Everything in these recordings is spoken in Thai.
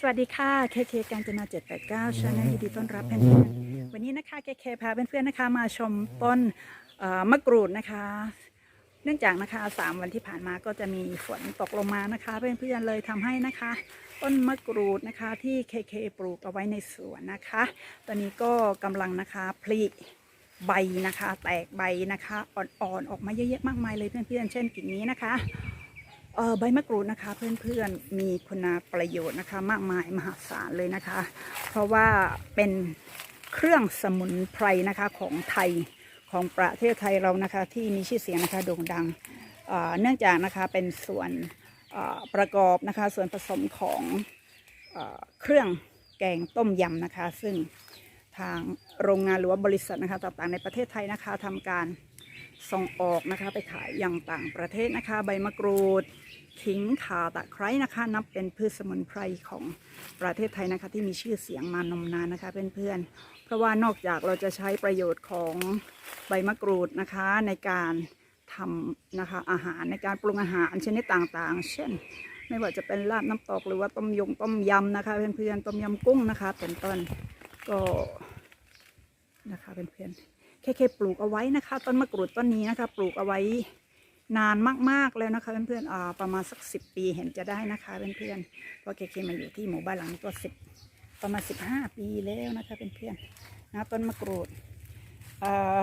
สวัสดีค่ะเคเคการจนา789ชาแนลยินดีต้อนรับเพื่อนๆวันนี้นะคะเคเคพาเพื่อนๆนะคะ มาชมต้นเอ่อมะกรูดนะคะ เนื่องจากนะคะสามวันที่ผ่านมาก็จะมีฝนตกลงมานะคะ เพื่อนๆเลยทำให้นะคะ ต้นมะกรูดนะคะที่เคเคปลูกเอาไว้ในสวนนะคะ ตอนนี้ก็กำลังนะคะผลิใบนะคะ แตกใบนะคะอ่อนๆออกมาเยอะแยะมากมายเลยเพื่อนๆเช่นกิ่งนี้นะคะ เออใบมะกรูดนะคะเพื่อนๆมีคุณประโยชน์นะคะ มากมายมหาศาลเลยนะคะ เพราะว่าเป็นเครื่องสมุนไพรนะคะของไทยของประเทศไทยเรานะคะที่มีชื่อเสียงนะคะโด่งดังเเนื่องจากนะคะเป็นส่วนประกอบนะคะส่วนผสมของเอเครื่องแกงต้มยำนะคะ ซึ่งทางโรงงานหรือว่าบริษัทนะคะต่างๆในประเทศไทยนะคะทำการ ส่งออกนะคะไปขายอย่างต่างประเทศนะคะ ใบมะกรูดขิงข่าตะไคร้นะคะ นับเป็นพืชสมุนไพรของประเทศไทยนะคะ ที่มีชื่อเสียงมานมนานนะคะเพื่อนๆเพราะว่านอกจากเราจะใช้ประโยชน์ของใบมะกรูดนะคะในการทำนะคะอาหารในการปรุงอาหารชนิดต่างๆ เช่น ไม่ว่าจะเป็นลาบน้ำตกหรือว่าต้มยงต้มยำนะคะเพื่อนๆต้มยำกุ้งนะคะเป็นต้นก็นะคะเพื่อนๆ เคเคปลูกเอาไว้นะคะ ต้นมะกรูดต้นนี้นะคะ ปลูกเอาไว้นานมากๆแล้วนะคะเพื่อนๆอ่าประมาณสักสิปีเห็นจะได้นะคะเพื่อนๆเพราะเคเคมาอยู่ที่หมู่บ้านหลังนี้ก็สิบประมาณสิบห้าปีแล้วนะคะเพื่อนๆนะต้นมะกรูดอ่า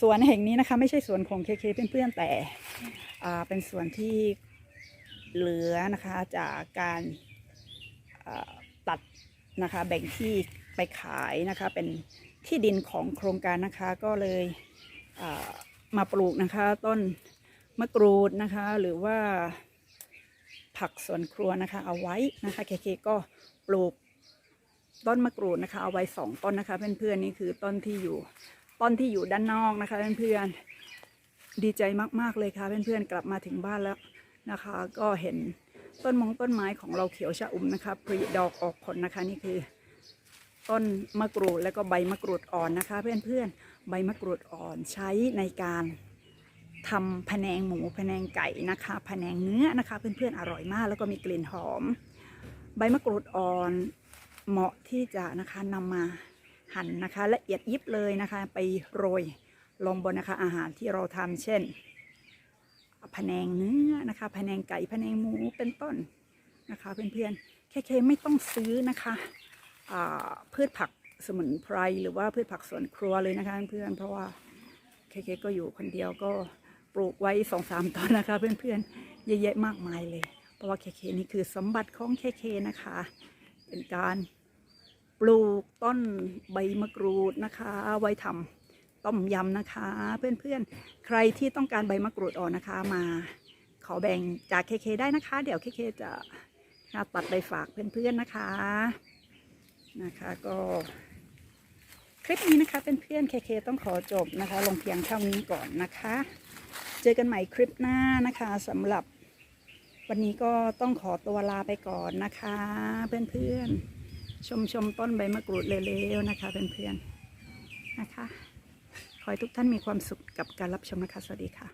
สวนแห่งนี้นะคะไม่ใช่สวนของเคเคเพื่อนๆแต่อ่าเป็นสวนที่เหลือนะคะจากการอ่าตัดนะคะแบ่งที่ไปขายนะคะเป็น ที่ดินของโครงการนะคะก็เลยมาปลูกนะคะ ต้นมะกรูดนะคะ หรือว่าผักสวนครัวนะคะ เอาไว้นะคะเคเคก็ปลูกต้นมะกรูดนะคะ เอาไว้สองต้นนะคะ เพื่อนๆนี่คือต้นที่อยู่ต้นที่อยู่ด้านนอกนะคะเพื่อนๆดีใจมากๆเลยค่ะเพื่อนๆกลับมาถึงบ้านแล้วนะคะ ก็เห็นต้นมงต้นไม้ของเราเขียวชะอุ่มนะคะผลิดอกออกผลนะคะนี่คือ ต้นมะกรูดแล้วก็ใบมะกรูดอ่อนนะคะ เพื่อนๆ ใบมะกรูดอ่อนใช้ในการทำพะแนงหมูพะแนงไก่นะคะพะแนงเนื้อนะคะเพื่อนๆอร่อยมาก แล้วก็มีกลิ่นหอม ใบมะกรูดอ่อนเหมาะที่จะนะคะนำมาหั่นนะคะละเอียดยิบเลยนะคะ ไปโรยลงบนนะคะอาหารที่เราทำเช่นพะแนงเนื้อนะคะพะแนงไก่พะแนงหมูเป็นต้นนะคะ เพื่อนๆแค่ๆไม่ต้องซื้อนะคะ พืชผักสมุนไพรหรือว่าพืชผักสวนครัวเลยนะคะเพื่อนเพราะว่าเคเคก็อยู่คนเดียวก็ปลูกไว้สองสามต้นนะคะ เพื่อนๆเยอะแยะมากมายเลย เพราะว่าเคเคนี่คือสมบัติของเคเคนะคะ เป็นการปลูกต้นใบมะกรูดนะคะ ไว้ทำต้มยำนะคะ เพื่อนๆ ใครที่ต้องการใบมะกรูดอ่อนนะคะ มาขอแบ่งจากเคเคได้นะคะ เดี๋ยวเคเคจะตัดไปฝากเพื่อนๆนะคะ นะคะก็คลิปนี้นะคะเป็นเพื่อนเคเคต้องขอจบนะคะ ลงเพียงเท่านี้ก่อนนะคะ เจอกันใหม่คลิปหน้านะคะสำหรับวันนี้ก็ต้องขอตัวลาไปก่อนนะคะ เพื่อนๆชมชมต้นใบมะกรูดเร็วๆนะคะ เพื่อนๆนะคะ ขอให้ทุกท่านมีความสุขกับการรับชมนะคะ สวัสดีค่ะ